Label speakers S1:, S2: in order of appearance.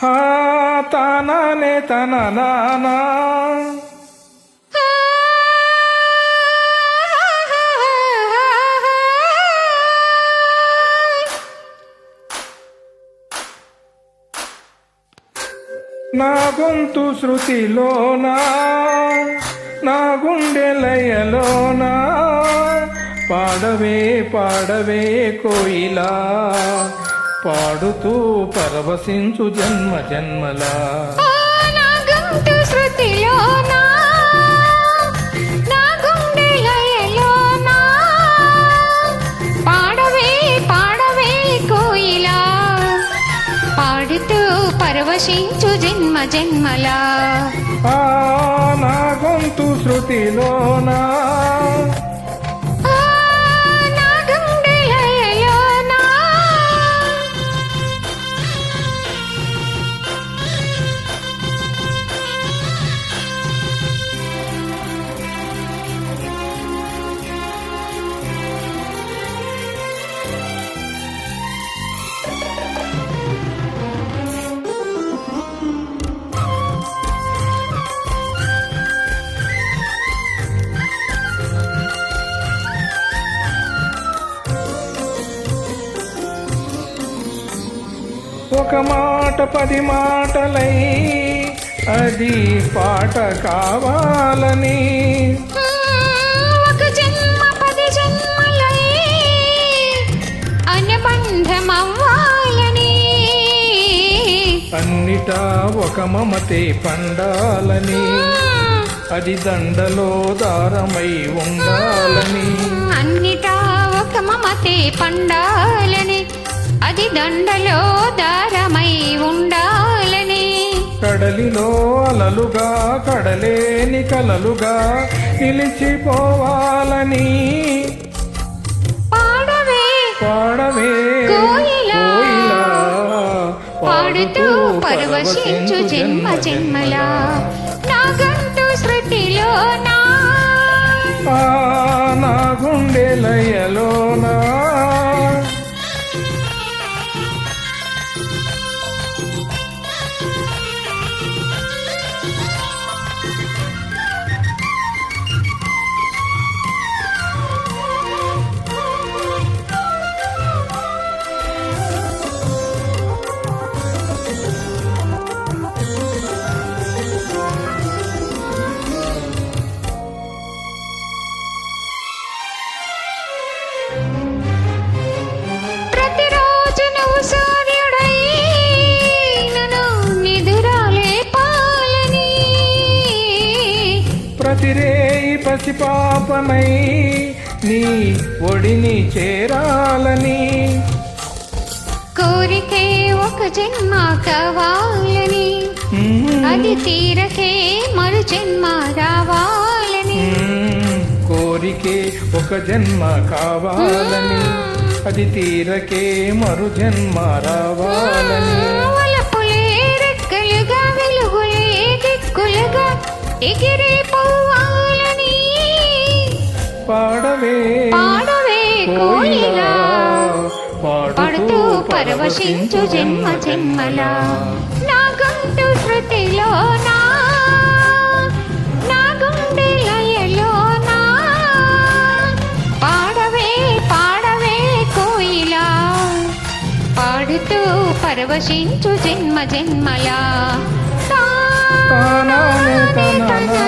S1: హా తన నానా. నా గొంతు శృతిలోనా? నా గుండె లయలోనా? పాడవే పాడవే కోయిలా. పాడుతూ పరవశించు జన్మ జన్మలా.
S2: పాడుతూ పరవశించు జన్మ జన్మలా.
S1: నా గొంతు శృతిలోనా? ఒక మాట పది మాటలై అది పాట కావాలని.
S2: ఒక జన్మ పది జన్మలై అనుబంధమవ్వాలని.
S1: అన్నిటా ఒక మమతే పండాలని. అది దండలో దారమై ఉండాలని.
S2: అన్నిటా ఒక మమతే పండాలని. అది దండలో ఉండాలని
S1: కడలిలో అలలుగా కడలేని కలలుగా నిలిచిపోవాలని.
S2: పాడవే
S1: పాడవే
S2: కోయిలా. పాడుతూ పరవశించు జన్మ జన్మలా. నా గంటు శృతిలో నా
S1: నా గుండె ప్రతిరేయి పసిపాపనై నీ ఒడిని చేరాలని.
S2: కోరికే ఒక జన్మ కావాలని. అది తీరకే మరు జన్మ రావాలని.
S1: కోరికే ఒక జన్మ కావాలని. అది తీరకే మరు జన్మ రావాలని.
S2: వలపులే రెక్కలుగా వెలుగులే దిక్కులుగా ఎగిరే పోవాలని
S1: పాడవే.
S2: పాడవే కోయిలా. పాడుతూ పరవశించు జన్మ జన్మలా. నా శృతిలో నా. నా లయలో నా. పాడవే పాడవే కోయిలా. పాడుతూ పరవశించు జన్మ జన్మలా. తన